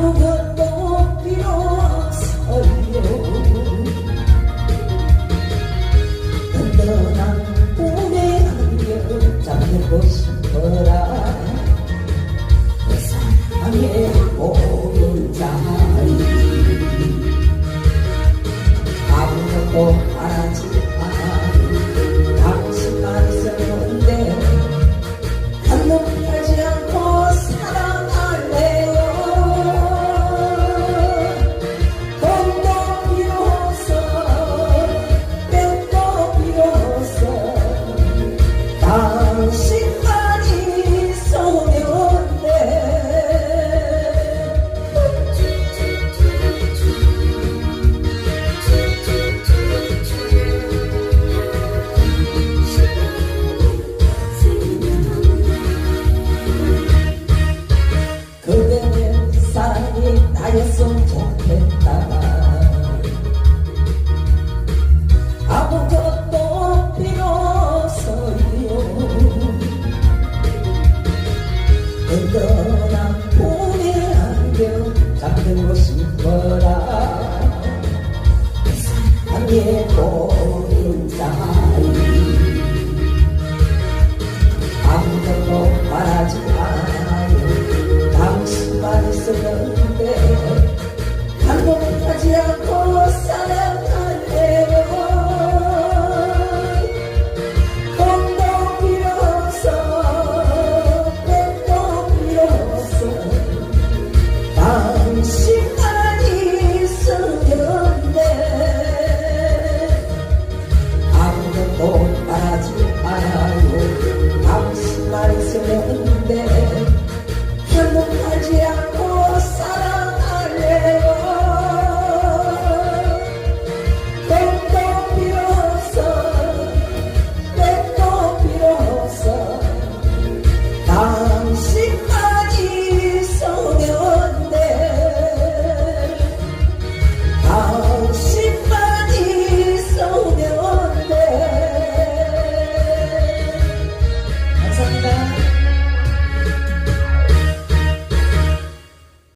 아무것도 필요 없어요 든든한 꿈에 하였으면 좋겠다. 아무것도 필요 없어요. 든든한 품에 안겨 잠들고 싶어라? 사랑의 고인 사이.